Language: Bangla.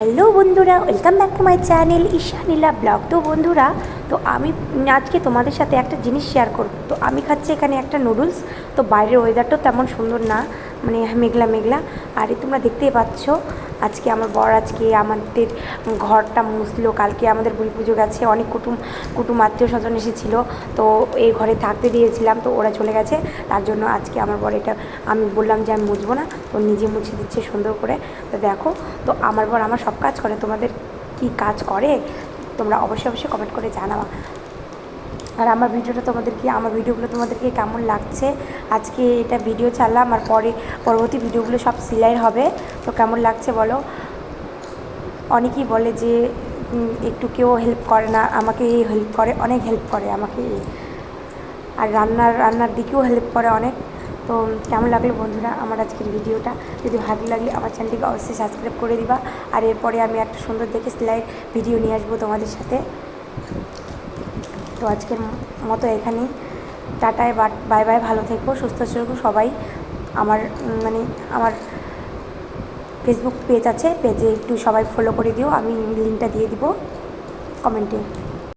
হ্যালো বন্ধুরা, welcome back to my channel Ishanila blog. তো বন্ধুরা, তো আমি আজকে তোমাদের সাথে একটা জিনিস শেয়ার করব। তো আমি খাচ্ছি এখানে একটা নুডলস তো বাইরের ওয়েদারটাও তেমন সুন্দর না মানে মেঘলা মেঘলা আর তোমরা দেখতেই পাচ্ছ আজকে আমার বর আজকে আমাদের ঘরটা মুছলো, কালকে আমাদের বুড়ি পুজো গেছে, অনেক কুটুম কুটুম আত্মীয় স্বজন এসেছিল, তো এই ঘরে থাকতে দিয়েছিলাম, তো ওরা চলে গেছে, তার জন্য আজকে আমার বর এটা, আমি বললাম যে আমি মুছবো না, তো নিজে মুছে দিচ্ছে সুন্দর করে, তো দেখো, তো আমার বর আমার সব কাজ করে, তোমাদের কি কাজ করে? তোমরা অবশ্যই অবশ্যই কমেন্ট করে জানাবা আর আমার ভিডিওটা তোমাদেরকে, আমার ভিডিওগুলো তোমাদেরকে কেমন লাগছে? আজকে এটা ভিডিও ছাড়লাম আর পরে, পরবর্তী ভিডিওগুলো সব সিলাই হবে। তো কেমন লাগছে বলো? অনেকেই বলে যে একটু কেউ হেল্প করে না, আমাকে এই হেল্প করে, অনেক হেল্প করে আমাকে। আর রান্নার রান্নার দিকেও হেল্প করে অনেক। তো কেমন লাগল বন্ধুরা আমার আজকের ভিডিওটা? যদি ভালো লাগলে আমার চ্যানেলটিকে অবশ্যই সাবস্ক্রাইব করে দিবা। আর এরপরে আমি একটা সুন্দর দেখে সেলাই ভিডিও নিয়ে আসব তোমাদের সাথে। তো আজকের মতো এখানেই। টাটায় বাই বাই, ভালো থেকো, সুস্থ থেকো সবাই। আমার মানে আমার ফেসবুক পেজ আছে পেজে একটু সবাই ফলো করে দিও, আমি লিঙ্কটা দিয়ে দিব কমেন্টে